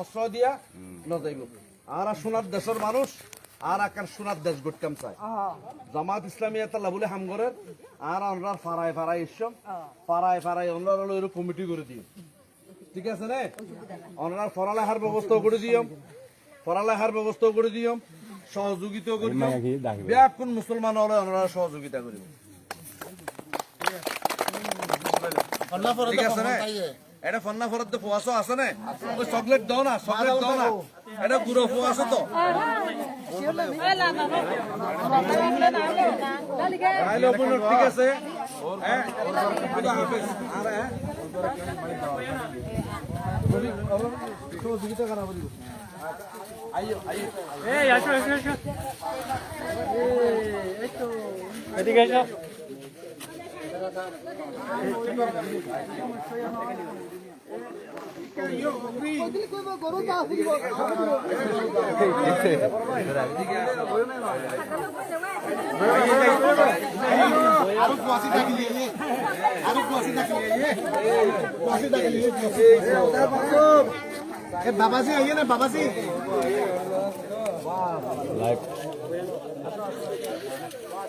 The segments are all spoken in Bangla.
অস্ত্র দিয়া ন যাইব। আর সোনার দেশের মানুষ আর আকার সোনার দেশ গটকাম চায়। জামাত ইসলামী এটা লাবুলে হামগরের আর আমরা ফারায় ফারায় ইসম ফারায় ফারায় আমরা হলো কমিটি করে দিও ঠিক আছে নে? ওনার পড়ালেখার ব্যবস্থা করে দিও পড়ালেখার ব্যবস্থা করে দিও সহযোগিতা করে মুসলমান হলে ওনারা সহযোগিতা করিব। ঠিক আছে এটা ফন্না ফরত তো পোয়াশো আছে নে? ওই চকলেট দাও না, চকলেট দাও না। এটা গুঁড়ো পোয়াশো তো। ঠিক আছে। হ্যাঁ হ্যাঁ। এদিকে আসো। আরও কুয়াশি থাকলি আরও কুয়াশি থাকলি কুয়াশি থাকলি ए बाबा जी आइए ना बाबा जी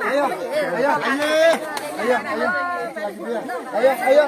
আয়া আয়া আয়া আয়া